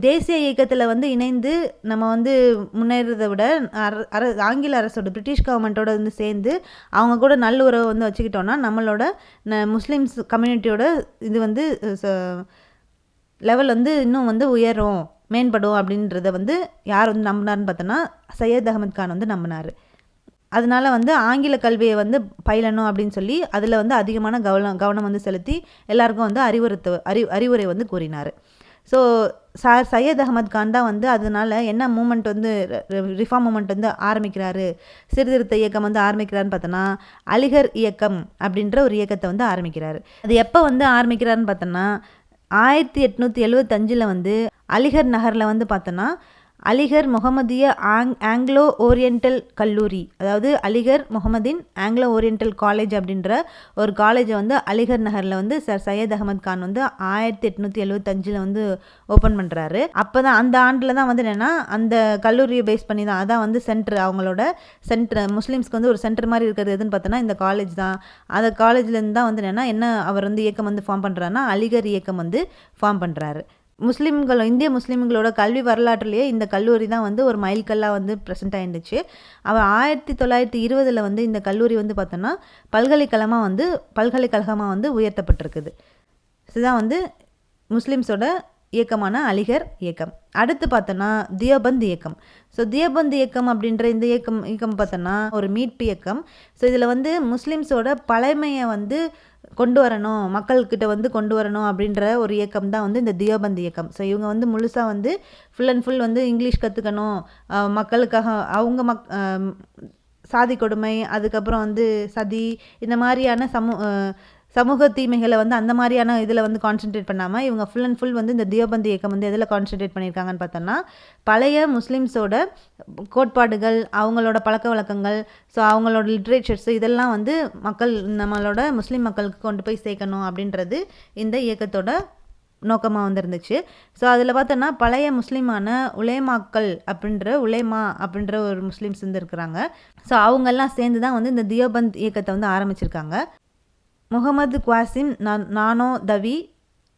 தேசிய இயக்கத்தில் வந்து இணைந்து நம்ம வந்து முன்னேறதை விட அர அர ஆங்கில அரசோட பிரிட்டிஷ் கவர்மெண்ட்டோட வந்து சேர்ந்து அவங்க கூட நல்லுறவை வந்து வச்சுக்கிட்டோன்னா நம்மளோட ந முஸ்லீம்ஸ் கம்யூனிட்டியோட இது வந்து லெவல் வந்து இன்னும் வந்து உயரும் மேம்படும் அப்படின்றத வந்து யார் வந்து நம்பினார்னு பார்த்தோன்னா சையத் அகமது கான் வந்து நம்பினார். அதனால் வந்து ஆங்கில கல்வியை வந்து பயிலணும் அப்படின்னு சொல்லி அதில் வந்து அதிகமான கவனம் கவனம் வந்து செலுத்தி எல்லாருக்கும் வந்து அறிவுறுத்த அறி அறிவுரை வந்து கூறினார். ஸோ சார் சையத் அகமது கான் தான் வந்து அதனால என்ன மூமெண்ட் வந்து ரிஃபார்ம் மூமெண்ட் வந்து ஆரம்பிக்கிறாரு? சீர்திருத்த இயக்கம் வந்து ஆரம்பிக்கிறாருன்னு பார்த்தோன்னா அலிகர் இயக்கம் அப்படின்ற ஒரு இயக்கத்தை வந்து ஆரம்பிக்கிறாரு. அது எப்போ வந்து ஆரம்பிக்கிறாருன்னு பார்த்தோன்னா ஆயிரத்தி எட்நூற்றி எழுபத்தஞ்சில் வந்து அலிகர் நகரில் வந்து பார்த்தோன்னா அலிகர் முகமதிய ஆங் ஆங்கிலோ ஓரியண்டல் கல்லூரி. அதாவது Aligarh Mohammedan Anglo Oriental College அப்படின்ற ஒரு காலேஜை வந்து அலிகர் நகரில் வந்து சார் சையத் அகமது கான் வந்து ஆயிரத்தி எட்நூற்றி எழுபத்தஞ்சில் வந்து ஓப்பன் பண்ணுறாரு அப்போ தான் அந்த ஆண்டில் தான் வந்து என்னென்னா அந்த கல்லூரியை பேஸ் பண்ணி தான் அதான் வந்து சென்டர் அவங்களோட சென்டர் முஸ்லீம்ஸ்க்கு வந்து ஒரு சென்டர் மாதிரி இருக்கிறது எதுன்னு பார்த்தோன்னா இந்த காலேஜ் தான். அந்த காலேஜ்லேருந்து தான் வந்து என்னென்னா என்ன அவர் வந்து இயக்கம் வந்து ஃபார்ம் பண்ணுறாருன்னா அலிகர் இயக்கம் வந்து ஃபார்ம் பண்ணுறாரு முஸ்லீம்கள் இந்திய முஸ்லீம்களோட கல்வி வரலாற்றுலேயே இந்த கல்லூரி தான் வந்து ஒரு மைல்கல்லாக வந்து ப்ரெசென்ட் ஆயிருந்துச்சு அவள் ஆயிரத்தி தொள்ளாயிரத்தி இருபதில் வந்து இந்த கல்லூரி வந்து பார்த்தோன்னா பல்கலைக்கழகமாக வந்து பல்கலைக்கழகமாக வந்து உயர்த்தப்பட்டிருக்குது. இதுதான் வந்து முஸ்லீம்ஸோட இயக்கமான அலிகர் இயக்கம். அடுத்து பார்த்தோன்னா தியோபந்த் இயக்கம். ஸோ தியோபந்த் இயக்கம் அப்படின்ற இந்த இயக்கம் இயக்கம் பார்த்தோன்னா ஒரு மீட்பு இயக்கம். ஸோ இதில் வந்து முஸ்லீம்ஸோட பழமையை வந்து கொண்டு வரணும் மக்கள்கிட்ட வந்து கொண்டு வரணும் அப்படின்ற ஒரு இயக்கம் தான் வந்து இந்த தியோபந்த் இயக்கம். ஸோ இவங்க வந்து முழுசாக வந்து ஃபுல் அண்ட் ஃபுல் வந்து இங்கிலீஷ் கற்றுக்கணும் மக்களுக்காக அவங்க மக் சாதி கொடுமை அதுக்கப்புறம் வந்து சதி இந்த மாதிரியான சமூ சமூக தீமைகளை வந்து அந்த மாதிரியான இதில் வந்து கான்சென்ட்ரேட் பண்ணாமல் இவங்க ஃபுல் அண்ட் ஃபுல் வந்து இந்த தியோபந்த் இயக்கம் வந்து எதில் கான்சென்ட்ரேட் பண்ணியிருக்காங்கன்னு பார்த்தோன்னா பழைய முஸ்லீம்ஸோட கோட்பாடுகள் அவங்களோட பழக்க வழக்கங்கள் ஸோ அவங்களோட லிட்ரேச்சர்ஸ் இதெல்லாம் வந்து மக்கள் நம்மளோட முஸ்லீம் மக்களுக்கு கொண்டு போய் சேர்க்கணும் அப்படின்றது இந்த இயக்கத்தோட நோக்கமாக வந்திருந்துச்சு. ஸோ அதில் பார்த்தோன்னா பழைய முஸ்லீமான உலேமாக்கள் அப்படின்ற உலேமா அப்படின்ற ஒரு முஸ்லீம்ஸ் வந்து இருக்கிறாங்க. ஸோ அவங்கெல்லாம் சேர்ந்து தான் வந்து இந்த தியோபந்த் இயக்கத்தை வந்து ஆரம்பிச்சிருக்காங்க. முகமது குவாசிம் நான் நானோ தவி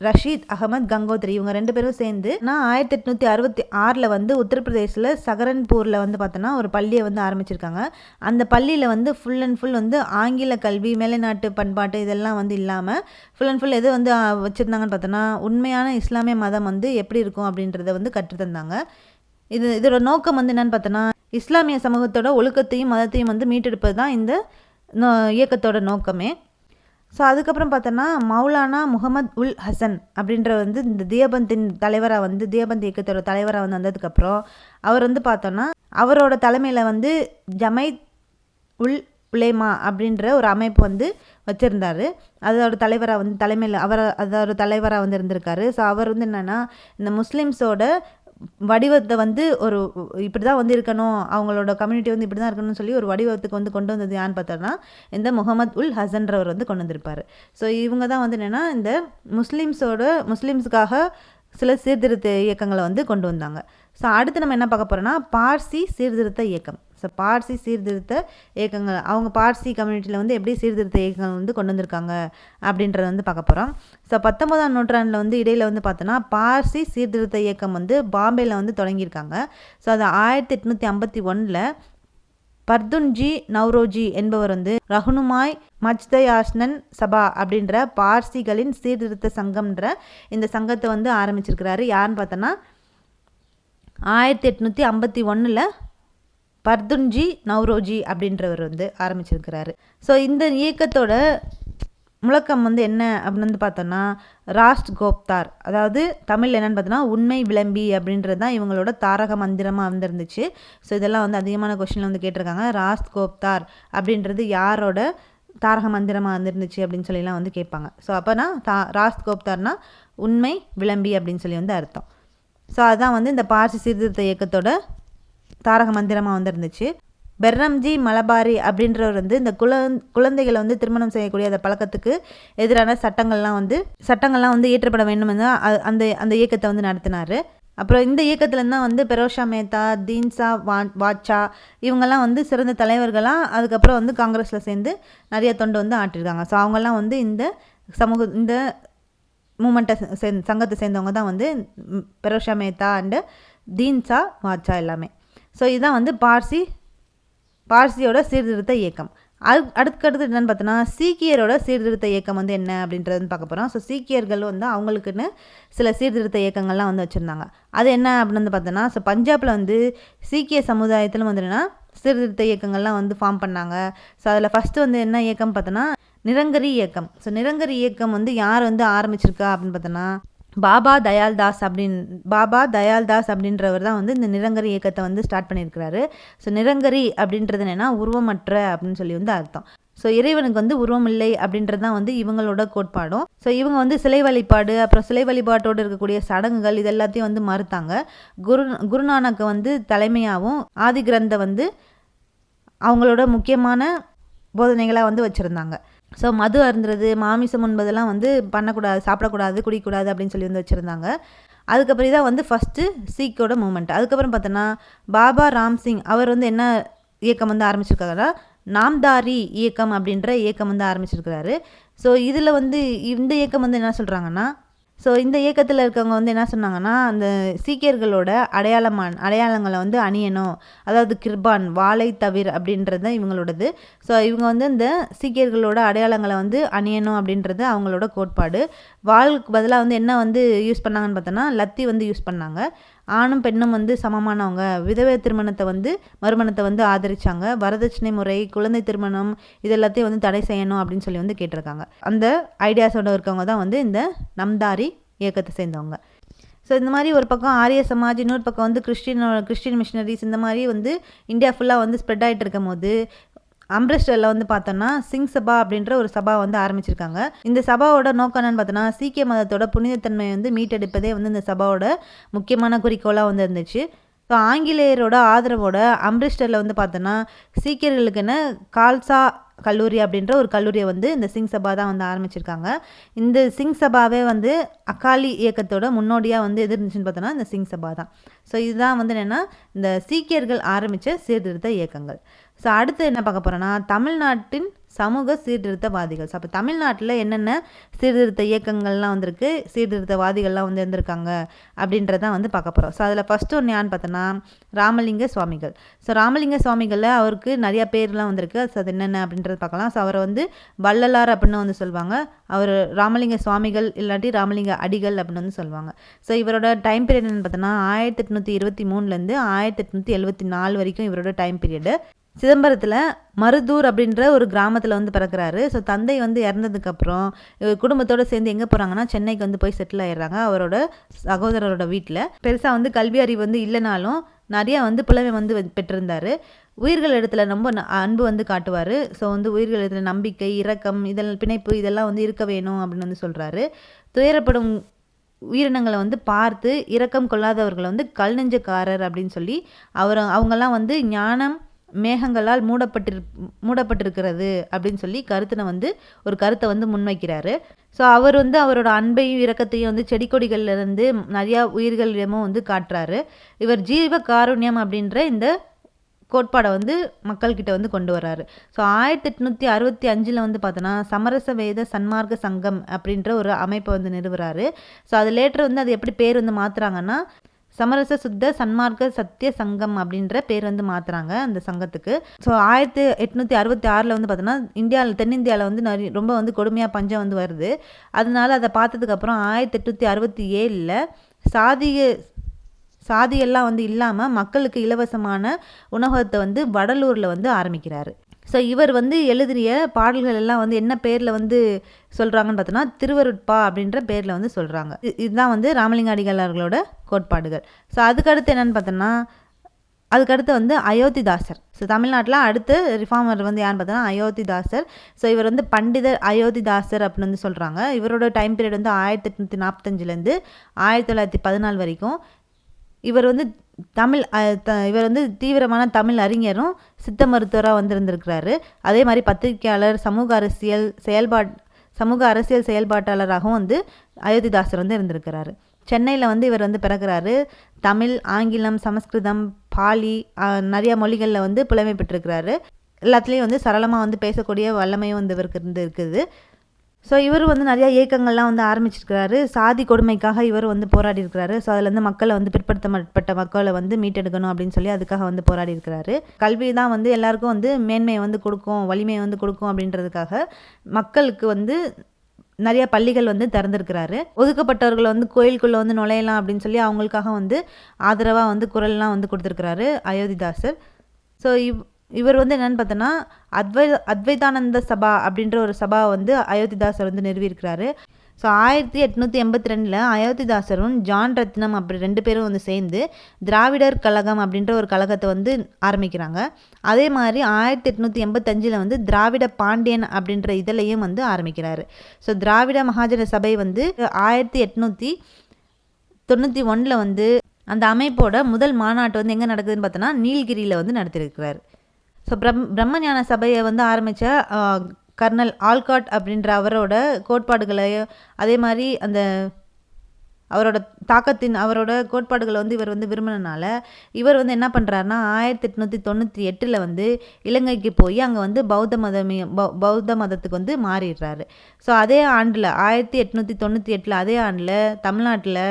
ரஷீத் அகமது கங்கோத்ரி இவங்க ரெண்டு பேரும் சேர்ந்து நான் ஆயிரத்தி எட்நூற்றி அறுபத்தி ஆறில் வந்து உத்தரப்பிரதேசில் சகரன்பூரில் வந்து பார்த்தோன்னா ஒரு பள்ளியை வந்து ஆரம்பிச்சிருக்காங்க. அந்த பள்ளியில் வந்து ஃபுல் அண்ட் ஃபுல் வந்து ஆங்கில கல்வி மேலைநாட்டு பண்பாட்டு இதெல்லாம் வந்து இல்லாமல் ஃபுல் அண்ட் ஃபுல் எது வந்து வச்சுருந்தாங்கன்னு பார்த்தோன்னா உண்மையான இஸ்லாமிய மதம் வந்து எப்படி இருக்கும் அப்படின்றத வந்து கற்றுத்தந்தாங்க இது இதோட நோக்கம் வந்து என்னென்னு பார்த்தோன்னா இஸ்லாமிய சமூகத்தோட ஒழுக்கத்தையும் மதத்தையும் வந்து மீட்டெடுப்பது தான் இந்த இயக்கத்தோட நோக்கமே. ஸோ அதுக்கப்புறம் பார்த்தோன்னா மௌலானா முகமது உல் ஹசன் அப்படின்ற வந்து இந்த தியபந்தின் தலைவராக வந்து தியபந்த் இயக்கத்தோட தலைவராக வந்து வந்ததுக்கப்புறம் அவர் வந்து பார்த்தோன்னா அவரோட தலைமையில் வந்து ஜமைத் உல் உலேமா அப்படின்ற ஒரு அமைப்பு வந்து வச்சுருந்தார். அதோட தலைவராக வந்து தலைமையில் அவர் அதோட தலைவராக வந்து இருந்திருக்காரு. ஸோ அவர் வந்து என்னென்னா இந்த முஸ்லீம்ஸோட வடிவத்தை வந்து ஒரு இப்படி தான் வந்து இருக்கணும் அவங்களோட கம்யூனிட்டி வந்து இப்படி தான் இருக்கணும்னு சொல்லி ஒரு வடிவத்துக்கு வந்து கொண்டு வந்தது யான்னு பார்த்தோன்னா இந்த முகமது உல் ஹசன்றவர் வந்து கொண்டு வந்திருப்பார். ஸோ இவங்க தான் வந்து என்னென்னா இந்த முஸ்லீம்ஸோட முஸ்லீம்ஸுக்காக சில சீர்திருத்த இயக்கங்களை வந்து கொண்டு வந்தாங்க. ஸோ அடுத்து நம்ம என்ன பார்க்க போகிறோன்னா பார்சி சீர்திருத்த இயக்கம். ஸோ பார்சி சீர்திருத்த இயக்கங்கள் அவங்க பார்சி கம்யூனிட்டியில் வந்து எப்படி சீர்திருத்த இயக்கங்கள் வந்து கொண்டு வந்திருக்காங்க அப்படின்றத வந்து பார்க்க போகிறோம் ஸோ பத்தொன்பதாம் நூற்றாண்டில் வந்து இடையில் வந்து பார்த்தோன்னா பார்சி சீர்திருத்த இயக்கம் வந்து பாம்பேயில் வந்து தொடங்கியிருக்காங்க. ஸோ அது ஆயிரத்தி எட்நூற்றி ஐம்பத்தி ஒன்றில் பர்துன்ஜி நவ்ரோஜி என்பவர் வந்து ரகுனுமாய் மஜ்தயாஷ்னன் சபா அப்படின்ற பார்சிகளின் சீர்திருத்த சங்கம்ன்ற இந்த சங்கத்தை வந்து ஆரம்பிச்சிருக்கிறாரு. யாருன்னு பார்த்தோன்னா ஆயிரத்தி எட்நூற்றி ஐம்பத்தி ஒன்றில் பர்துன்ஜி நவ்ரோஜி அப்படின்றவர் வந்து ஆரம்பிச்சிருக்கிறாரு. ஸோ இந்த இயக்கத்தோட முழக்கம் வந்து என்ன அப்படின்னு வந்து பார்த்தோன்னா ராஷ்ட் கோப்தார் அதாவது தமிழ் என்னென்னு பார்த்தோன்னா உண்மை விளம்பி அப்படின்றது தான் இவங்களோட தாரக மந்திரமாக வந்துருந்துச்சு. ஸோ இதெல்லாம் வந்து அதிகமான கொஷினில் வந்து கேட்டிருக்காங்க. ராஷ்ட் கோப்தார் அப்படின்றது யாரோட தாரக மந்திரமாக வந்துருந்துச்சு அப்படின்னு சொல்லிலாம் வந்து கேட்பாங்க. ஸோ அப்போனா தா ராஷ்ட் கோப்தார்னா உண்மை விளம்பி அப்படின்னு சொல்லி வந்து அர்த்தம். ஸோ அதுதான் வந்து இந்த பார்சி சீர்திருத்த இயக்கத்தோட தாரக மந்திரமாக வந்துருந்துச்சு. பெர்ரம்ஜி மலபாரி அப்படின்றவர் வந்து இந்த குல குழந்தைகளை வந்து திருமணம் செய்யக்கூடிய அந்த பழக்கத்துக்கு எதிரான சட்டங்கள்லாம் வந்து சட்டங்கள்லாம் வந்து இயற்றப்பட வேண்டும் அந்த அந்த இயக்கத்தை வந்து நடத்தினார். அப்புறம் இந்த இயக்கத்துலேருந்து தான் வந்து பெரோஷா மேத்தா தீன்சா வா வாட்சா இவங்கெல்லாம் வந்து சிறந்த தலைவர்களாக அதுக்கப்புறம் வந்து காங்கிரஸில் சேர்ந்து நிறைய தொண்டு வந்து ஆட்டிருக்காங்க ஸோ அவங்கெல்லாம் வந்து இந்த சமூக இந்த மூமெண்ட்டை சே சங்கத்தை சேர்ந்தவங்க தான் வந்து பெரோஷா மேத்தா அண்டு தீன்சா வாட்சா எல்லாமே. ஸோ இதுதான் வந்து பார்சி பார்சியோட சீர்திருத்த இயக்கம். அது அடுத்தடுத்து என்னென்னு பார்த்தோன்னா சீக்கியரோட சீர்திருத்த இயக்கம் வந்து என்ன அப்படின்றதுன்னு பார்க்க போகிறோம் ஸோ சீக்கியர்கள் வந்து அவங்களுக்குன்னு சில சீர்திருத்த இயக்கங்கள்லாம் வந்து வச்சுருந்தாங்க. அது என்ன அப்படின்னு வந்து பார்த்தோன்னா ஸோ பஞ்சாபில் வந்து சீக்கிய சமுதாயத்தில் வந்து என்னென்னா சீர்திருத்த இயக்கங்கள்லாம் வந்து ஃபார்ம் பண்ணாங்க. ஸோ அதில் ஃபஸ்ட்டு வந்து என்ன இயக்கம் பார்த்தோன்னா நிரங்கரி இயக்கம். ஸோ நிரங்கரி இயக்கம் வந்து யார் வந்து ஆரம்பிச்சிருக்கா அப்படின்னு பார்த்தோன்னா பாபா தயால்தாஸ் அப்படின் பாபா தயால்தாஸ் அப்படின்றவர் தான் வந்து இந்த நிரங்கரி இயக்கத்தை வந்து ஸ்டார்ட் பண்ணியிருக்கிறாரு. ஸோ நிரங்கரி அப்படின்றது என்னென்னா உருவமற்ற அப்படின்னு சொல்லி வந்து அர்த்தம். ஸோ இறைவனுக்கு வந்து உருவம் இல்லை அப்படின்றது தான் வந்து இவங்களோட கோட்பாடும். ஸோ இவங்க வந்து சிலை வழிபாடு அப்புறம் சிலை வழிபாட்டோடு இருக்கக்கூடிய சடங்குகள் இது எல்லாத்தையும் வந்து மறுத்தாங்க. குரு குருநானக்கு வந்து தலைமையாகவும் ஆதி கிரந்த வந்து அவங்களோட முக்கியமான போதனைகளாக வந்து வச்சுருந்தாங்க. ஸோ மது அருந்துறது மாமிசம் உண்பதெல்லாம் வந்து பண்ணக்கூடாது சாப்பிடக்கூடாது குடிக்கக்கூடாது அப்படின்னு சொல்லி வந்து வச்சுருந்தாங்க. அதுக்கப்புறம் தான் வந்து ஃபஸ்ட்டு சீக்கோட மூமெண்ட் அதுக்கப்புறம் பார்த்தோன்னா பாபா ராம்சிங் அவர் வந்து என்ன இயக்கம் வந்து ஆரம்பிச்சிருக்காங்கன்னா நாம்தாரி இயக்கம் அப்படின்ற இயக்கம் வந்து ஆரம்பிச்சிருக்கிறாரு. ஸோ இதில் வந்து இந்த இயக்கம் வந்து என்ன சொல்கிறாங்கன்னா ஸோ இந்த இயக்கத்தில் இருக்கவங்க வந்து என்ன சொன்னாங்கன்னா அந்த சீக்கியர்களோட அடையாளமான அடையாளங்களை வந்து அணியணும். அதாவது கிர்பான் வாழை தவிர அப்படின்றது தான் இவங்களோடது. ஸோ இவங்க வந்து இந்த சீக்கியர்களோட அடையாளங்களை வந்து அணியணும் அப்படின்றது அவங்களோட கோட்பாடு. வாளுக்கு பதிலாக வந்து என்ன வந்து யூஸ் பண்ணாங்கன்னு பார்த்தோன்னா லத்தி வந்து யூஸ் பண்ணாங்க. ஆணும் பெண்ணும் வந்து சமமானவங்க. விதவை திருமணத்தை வந்து மறுமணத்தை வந்து ஆதரிச்சாங்க. வரதட்சணை முறை குழந்தை திருமணம் இது எல்லாத்தையும் வந்து தடை செய்யணும் அப்படின்னு சொல்லி வந்து கேட்டிருக்காங்க. அந்த ஐடியாஸோட இருக்கவங்க தான் வந்து இந்த நம்தாரி இயக்கத்தை சேர்ந்தவங்க. ஸோ இந்த மாதிரி ஒரு பக்கம் ஆரிய சமாஜ் இன்னொரு பக்கம் வந்து கிறிஸ்டின் கிறிஸ்டின் மிஷினரிஸ் இந்த மாதிரி வந்து இந்தியா ஃபுல்லாக வந்து ஸ்ப்ரெட் ஆகிட்டு இருக்கும் போது அம்ரஸ்டரில் வந்து பார்த்தோன்னா சிங் சபா அப்படின்ற ஒரு சபா வந்து ஆரம்பிச்சிருக்காங்க. இந்த சபாவோட நோக்கம் என்னன்னு பார்த்தோன்னா சீக்கிய மதத்தோட புனிதத்தன்மையை வந்து மீட்டெடுப்பதே வந்து இந்த சபாவோட முக்கியமான குறிக்கோளாக வந்து இருந்துச்சு. ஸோ ஆங்கிலேயரோட ஆதரவோட அம்ரிஸ்டரில் வந்து பார்த்தோன்னா சீக்கியர்களுக்குன்னு கால்சா கல்லூரி அப்படின்ற ஒரு கல்லூரியை வந்து இந்த சிங் சபா தான் வந்து ஆரம்பிச்சிருக்காங்க. இந்த சிங் சபாவே வந்து அக்காலி இயக்கத்தோட முன்னோடியாக வந்து எது இருந்துச்சுன்னு பார்த்தோன்னா இந்த சிங் சபா தான். ஸோ இதுதான் வந்து என்னென்னா இந்த சீக்கியர்கள் ஆரம்பித்த சீர்திருத்த இயக்கங்கள். ஸோ அடுத்து என்ன பார்க்க போகிறோன்னா தமிழ்நாட்டின் சமூக சீர்திருத்தவாதிகள். ஸோ அப்போ தமிழ்நாட்டில் என்னென்ன சீர்திருத்த இயக்கங்கள்லாம் வந்திருக்கு சீர்திருத்தவாதிகள்லாம் வந்து இருந்திருக்காங்க அப்படின்றதான் வந்து பார்க்க போகிறோம் ஸோ அதில் ஃபஸ்ட்டு ஒன்று யான்னு பார்த்தோன்னா ராமலிங்க சுவாமிகள். ஸோ ராமலிங்க சுவாமிகளில் அவருக்கு நிறையா பேர்லாம் வந்திருக்கு. ஸோ அது என்னென்ன அப்படின்றது பார்க்கலாம். ஸோ அவரை வந்து வள்ளலார் அப்படின்னு வந்து சொல்லுவாங்க. அவர் ராமலிங்க சுவாமிகள் இல்லாட்டி ராமலிங்க அடிகள் அப்படின்னு வந்து சொல்லுவாங்க. ஸோ இவரோட டைம் பீரியட் என்னென்னு பார்த்தோன்னா ஆயிரத்தி எட்நூற்றி இருபத்தி மூணுலேருந்து ஆயிரத்தி எட்நூற்றி எழுபத்தி நாலு வரைக்கும் இவரோட டைம் பீரியடு சிதம்பரத்தில் மருதூர் அப்படின்ற ஒரு கிராமத்தில் வந்து பிறக்கிறாரு. ஸோ தந்தை வந்து இறந்ததுக்கப்புறம் இவர் குடும்பத்தோடு சேர்ந்து எங்கே போகிறாங்கன்னா சென்னைக்கு வந்து போய் செட்டில் ஆயிடுறாங்க அவரோட சகோதரரோட வீட்டில் பெருசாக வந்து கல்வி அறிவு வந்து இல்லைனாலும் நிறையா வந்து புலமை வந்து பெற்றிருந்தார். உயிர்கள் இடத்துல ரொம்ப ந- அன்பு வந்து காட்டுவார். ஸோ வந்து உயிர்கள் இடத்துல நம்பிக்கை இரக்கம் இதெல்லாம் பிணைப்பு இதெல்லாம் வந்து இருக்க வேணும் அப்படின்னு வந்து சொல்கிறாரு துயரப்படும் உயிரினங்களை வந்து பார்த்து இரக்கம் கொள்ளாதவர்களை வந்து கல் நெஞ்சக்காரர் அப்படின்னு சொல்லி அவர் அவங்கெல்லாம் வந்து ஞானம் மேகங்களால் மூடப்பட்டிரு மூடப்பட்டிருக்கிறது அப்படின்னு சொல்லி கருத்தினை வந்து ஒரு கருத்தை வந்து முன்வைக்கிறாரு. ஸோ அவர் வந்து அவரோட அன்பையும் இரக்கத்தையும் வந்து செடி கொடிகள்லேருந்து நிறையா உயிர்களிடமும் வந்து காட்டுறாரு. இவர் ஜீவ காருண்யம் அப்படின்ற இந்த கோட்பாடை வந்து மக்கள்கிட்ட வந்து கொண்டு வர்றாரு. ஸோ ஆயிரத்தி எட்நூற்றி அறுபத்தி அஞ்சில் வந்து பார்த்தோன்னா சமரச வேத சன்மார்க்க சங்கம் அப்படின்ற ஒரு அமைப்பை வந்து நிறுவுறாரு. ஸோ அது லேட்டர் வந்து அது எப்படி பேர் வந்து மாற்றுறாங்கன்னா சமரச சுத்த சன்மார்க்க சத்திய சங்கம் அப்படின்ற பேர் வந்து மாற்றுறாங்க அந்த சங்கத்துக்கு. ஸோ ஆயிரத்தி எட்நூற்றி அறுபத்தி ஆறில் வந்து பார்த்தோன்னா இந்தியாவில் தென்னிந்தியாவில் வந்து நிறைய ரொம்ப வந்து கொடுமையாக பஞ்சம் வந்து வருது. அதனால அதை பார்த்ததுக்கப்புறம் ஆயிரத்தி எட்நூற்றி அறுபத்தி ஏழில் சாதிய சாதியெல்லாம் வந்து இல்லாமல் மக்களுக்கு இலவசமான உணவகத்தை வந்து வடலூரில் வந்து ஆரம்பிக்கிறாரு. ஸோ இவர் வந்து எழுதிய பாடல்கள் எல்லாம் வந்து என்ன பேரில் வந்து சொல்கிறாங்கன்னு பார்த்தோன்னா திருவருட்பா அப்படின்ற பேரில் வந்து சொல்கிறாங்க இதுதான் வந்து ராமலிங்க அடிகளார்களோட கோட்பாடுகள். ஸோ அதுக்கடுத்து என்னன்னு பார்த்தோன்னா அதுக்கடுத்து வந்து அயோத்திதாசர். ஸோ தமிழ்நாட்டில் அடுத்து ரிஃபார்மர் வந்து யாருன்னு பார்த்தோன்னா அயோத்திதாசர். ஸோ இவர் வந்து பண்டிதர் அயோத்திதாசர் அப்படின்னு வந்து சொல்கிறாங்க இவரோட டைம் பீரியட் வந்து ஆயிரத்தி எட்நூற்றி நாற்பத்தஞ்சிலேருந்து ஆயிரத்தி தொள்ளாயிரத்தி பதினாலு வரைக்கும் இவர் வந்து தமிழ் த- இவர் வந்து தீவிரமான தமிழ் அறிஞரும் சித்த மருத்துவராக வந்திருந்திருக்கிறாரு. அதே மாதிரி பத்திரிகையாளர் சமூக அரசியல் செயல்பாட் சமூக அரசியல் செயல்பாட்டாளராகவும் வந்து அயோத்திதாசர் வந்து இருந்திருக்கிறாரு. சென்னையில் வந்து இவர் வந்து பிறகுறாரு தமிழ் ஆங்கிலம் சமஸ்கிருதம் பாலி நிறையா நிறைய மொழிகளில் வந்து புலமை பெற்றிருக்கிறாரு. எல்லாத்துலேயும் வந்து சரளமாக வந்து பேசக்கூடிய வல்லமையும் வந்து இவருக்கு இருந்து இருக்குது. ஸோ இவர் வந்து நிறையா இயக்கங்கள்லாம் வந்து ஆரம்பிச்சிருக்கிறாரு. சாதி கொடுமைக்காக இவர் வந்து போராடி இருக்கிறாரு ஸோ அதில் வந்து மக்களை வந்து பிற்படுத்தப்பட்ட மக்களை வந்து மீட்டெடுக்கணும் அப்படின்னு சொல்லி அதுக்காக வந்து போராடி இருக்கிறாரு கல்வி தான் வந்து எல்லாருக்கும் வந்து மேன்மையை வந்து கொடுக்கும் வலிமையை வந்து கொடுக்கும் அப்படின்றதுக்காக மக்களுக்கு வந்து நிறைய பள்ளிகள் வந்து திறந்திருக்கிறாரு. ஒதுக்கப்பட்டவர்களை வந்து கோயிலுக்குள்ளே வந்து நுழையலாம் அப்படின்னு சொல்லி அவங்களுக்காக வந்து ஆதரவாக வந்து குரல்லாம் வந்து கொடுத்துருக்கிறாரு அயோத்திதாசர். ஸோ இவ் இவர் வந்து என்னென்னு பார்த்தோன்னா அத்வை அத்வைதானந்த சபா அப்படின்ற ஒரு சபா வந்து அயோத்திதாசர் வந்து நிறுவியிருக்கிறாரு. ஸோ ஆயிரத்தி எட்நூற்றி எண்பத்தி ரெண்டில் அயோத்திதாசரும் ஜான் ரத்னம் அப்படி ரெண்டு பேரும் வந்து சேர்ந்து திராவிடர் கழகம் அப்படின்ற ஒரு கழகத்தை வந்து ஆரம்பிக்கிறாங்க. அதே மாதிரி ஆயிரத்தி எட்நூற்றி எண்பத்தஞ்சில் வந்து திராவிட பாண்டியன் அப்படின்ற இதழையும் வந்து ஆரம்பிக்கிறாரு. ஸோ திராவிட மகாஜன சபை வந்து ஆயிரத்தி எட்நூற்றி தொண்ணூற்றி ஒன்றில் வந்து அந்த அமைப்போட முதல் மாநாட்டு வந்து எங்கே நடக்குதுன்னு பார்த்தோன்னா நீலகிரியில் வந்து நடத்திருக்கிறார் ஸோ பிரம் பிரம்மஞான சபையை வந்து ஆரம்பித்த கர்னல் ஆல்காட் அப்படின்ற அவரோட கோட்பாடுகளை அதே மாதிரி அந்த அவரோட தாக்கத்தின் அவரோட கோட்பாடுகளை வந்து இவர் வந்து விரும்பினனால இவர் வந்து என்ன பண்ணுறாருனா ஆயிரத்தி எட்நூற்றி தொண்ணூற்றி எட்டில் வந்து இலங்கைக்கு போய் அங்கே வந்து பௌத்த மதமே பௌ- பௌத்த மதத்துக்கு வந்து மாறிடுறாரு. ஸோ அதே ஆண்டில் ஆயிரத்தி எட்நூற்றி தொண்ணூற்றி எட்டில் அதே ஆண்டில் தமிழ்நாட்டில்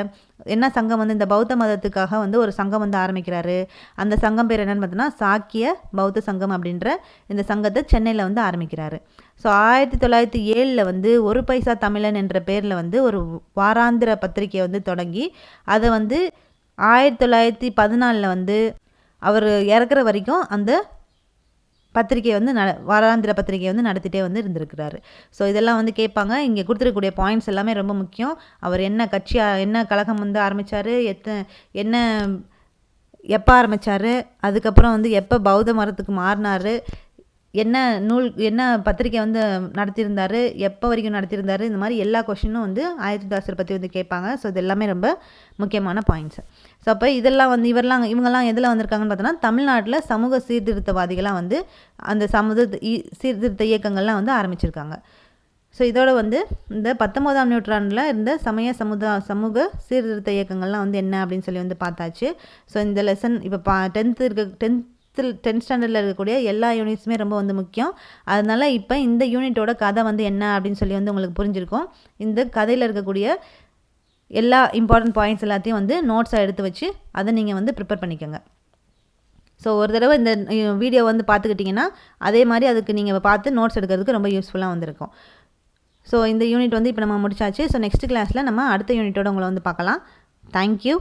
என்ன சங்கம் வந்து இந்த பௌத்த மதத்துக்காக வந்து ஒரு சங்கம் வந்து ஆரம்பிக்கிறாரு. அந்த சங்கம் பேர் என்னென்னு பார்த்தோன்னா சாக்கிய பௌத்த சங்கம் அப்படின்ற இந்த சங்கத்தை சென்னையில் வந்து ஆரம்பிக்கிறாரு. ஸோ ஆயிரத்தி தொள்ளாயிரத்தி ஏழில் வந்து ஒரு பைசா தமிழன் என்ற பேரில் வந்து ஒரு வாராந்திர பத்திரிக்கையை வந்து தொடங்கி அதை வந்து ஆயிரத்தி தொள்ளாயிரத்தி பதினாலில் வந்து அவர் இறக்குற வரைக்கும் அந்த பத்திரிக்கை வந்து ந வாராந்திர பத்திரிக்கை வந்து நடத்திட்டே வந்து இருந்திருக்கிறாரு. ஸோ இதெல்லாம் வந்து கேட்பாங்க. இங்கே கொடுத்துருக்கக்கூடிய பாயிண்ட்ஸ் எல்லாமே ரொம்ப முக்கியம். அவர் என்ன கட்சியாக என்ன கழகம் வந்து ஆரம்பித்தார் எத்த என்ன எப்போ ஆரம்பித்தார் அதுக்கப்புறம் வந்து எப்போ பௌத்த மரத்துக்கு மாறினார் என்ன நூல் என்ன பத்திரிக்கை வந்து நடத்தியிருந்தாரு எப்போ வரைக்கும் நடத்தியிருந்தாரு இந்த மாதிரி எல்லா கொஷினும் வந்து ஆயத்துதாசர் பற்றி வந்து கேட்பாங்க. ஸோ இது எல்லாமே ரொம்ப முக்கியமான பாயிண்ட்ஸ் ஸோ அப்போ இதெல்லாம் வந்து இவரெல்லாம் இவங்கெல்லாம் எதில் வந்திருக்காங்கன்னு பார்த்தோன்னா தமிழ்நாட்டில் சமூக சீர்திருத்தவாதிகளாக வந்து அந்த சமூக இ- சீர்திருத்த இயக்கங்கள்லாம் வந்து ஆரம்பிச்சிருக்காங்க. ஸோ இதோட வந்து இந்த பத்தொம்போதாம் நூற்றாண்டில் இருந்த சமய சமுதா சமூக சீர்திருத்த இயக்கங்கள்லாம் வந்து என்ன அப்படின்னு சொல்லி வந்து பார்த்தாச்சு. ஸோ இந்த லெசன் இப்போ பா டென்த்து இருக்க டென்த் சிக்ஸ்த்து டென்த் ஸ்டாண்டர்டில் இருக்கக்கூடிய எல்லா யூனிட்ஸுமே ரொம்ப வந்து முக்கியம். அதனால் இப்போ இந்த யூனிட்டோட கதை வந்து என்ன அப்படின்னு சொல்லி வந்து உங்களுக்கு புரிஞ்சிருக்கும். இந்த கதையில் இருக்கக்கூடிய எல்லா இம்பார்ட்டன்ட் பாயிண்ட்ஸ் எல்லாத்தையும் வந்து நோட்ஸாக எடுத்து வச்சு அதை நீங்கள் வந்து ப்ரிப்பேர் பண்ணிக்கோங்க. ஸோ ஒரு தடவை இந்த வீடியோ வந்து பார்த்துக்கிட்டிங்கன்னா அதே மாதிரி அதுக்கு நீங்கள் பார்த்து நோட்ஸ் எடுக்கிறதுக்கு ரொம்ப யூஸ்ஃபுல்லாக வந்திருக்கும். ஸோ இந்த யூனிட் வந்து இப்போ நம்ம முடிச்சாச்சு. ஸோ நெக்ஸ்ட் கிளாஸில் நம்ம அடுத்த யூனிட்டோட உங்களை வந்து பார்க்கலாம். தேங்க்யூ